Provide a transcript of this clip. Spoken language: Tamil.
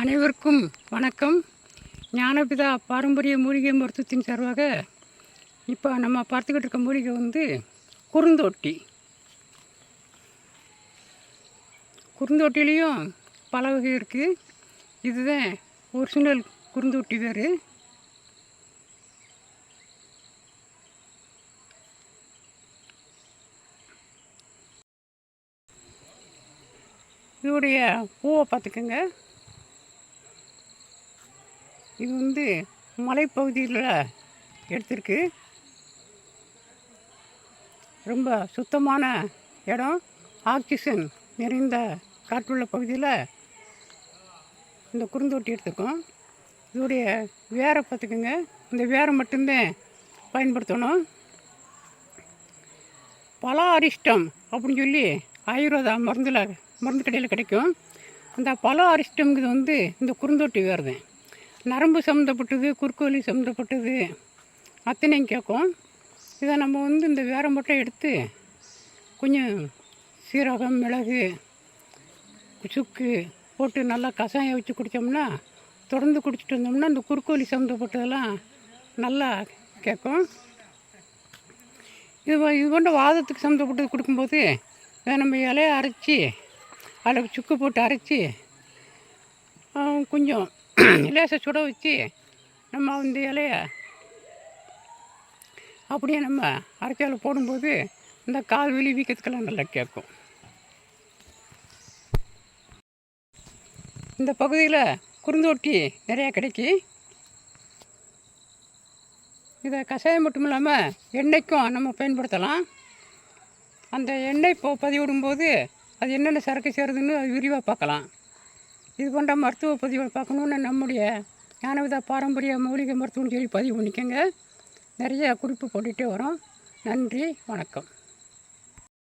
அனைவருக்கும் வணக்கம். ஞானபிதா பாரம்பரிய மூலிகை மருத்துவத்தின் சார்பாக இப்போ நம்ம பார்த்துக்கிட்டு இருக்க மூலிகை வந்து குறுந்தொட்டி குறுந்தொட்டிலையும் பல வகை இருக்குது இதுதான் ஒரிஜினல் குறுந்தொட்டி வேறு. இதோடைய பூவை பார்த்துக்கோங்க. இது வந்து மலைப்பகுதியில் எடுத்திருக்கு. ரொம்ப சுத்தமான இடம். ஆக்சிஜன் நிறைந்த காற்றுள்ள பகுதியில் இந்த குறுந்தொட்டி எடுத்துருக்கோம். இதோடைய வேரை பார்த்துக்கோங்க. இந்த வேரை மட்டும்தான் பயன்படுத்தணும். பல அரிஷ்டம் அப்படின்னு சொல்லி ஆயுர்வேதா மருந்தில் மருந்து கடையில் கிடைக்கும். அந்த பல அரிஷ்டம்ங்கிறது வந்து இந்த குறுந்தொட்டி வேறு தான் நரம்பு சம்மந்தப்பட்டது குறுக்கோலி சம்மந்தப்பட்டது அத்தனையும் கேட்கும். இதை நம்ம வந்து இந்த வேற மட்டும் எடுத்து கொஞ்சம் சீரகம் மிளகு சுக்கு போட்டு நல்லா கஷாயம் வச்சு குடித்தோம்னா தொடர்ந்து குடிச்சிட்டு வந்தோம்னா இந்த குறுக்கோலி சம்மந்தப்பட்டதெல்லாம் நல்லா கேட்கும். இது இது போன்ற வாதத்துக்கு சம்மந்தப்பட்டது கொடுக்கும்போது இதை நம்ம இலையை அரைச்சி அதில் சுக்கு போட்டு அரைச்சி கொஞ்சம் லேசாக சுட வச்சு நம்ம வந்து இலைய அப்படியே நம்ம அரைச்சால போடும்போது இந்த கால் வெளி வீக்கத்துக்கெல்லாம் நல்லா கேட்கும். இந்த பகுதியில் குறுந்தொட்டி நிறையா கிடைக்கி இதை கஷாயம் மட்டும் இல்லாமல் எண்ணெய்க்கும் நம்ம பயன்படுத்தலாம். அந்த எண்ணெய் இப்போ பதிவிடும்போது அது என்னென்ன சரக்கு சேருதுன்னு அது விரிவாக பார்க்கலாம். இது போன்ற மருத்துவ பதிவு பார்க்கணுன்னு நம்முடைய ஞானவிதா பாரம்பரிய மூலிகை மருத்துவம் சொல்லி பதிவு பண்ணிக்கோங்க நிறைய குறிப்பு போட்டுகிட்டே வரோம். நன்றி வணக்கம்.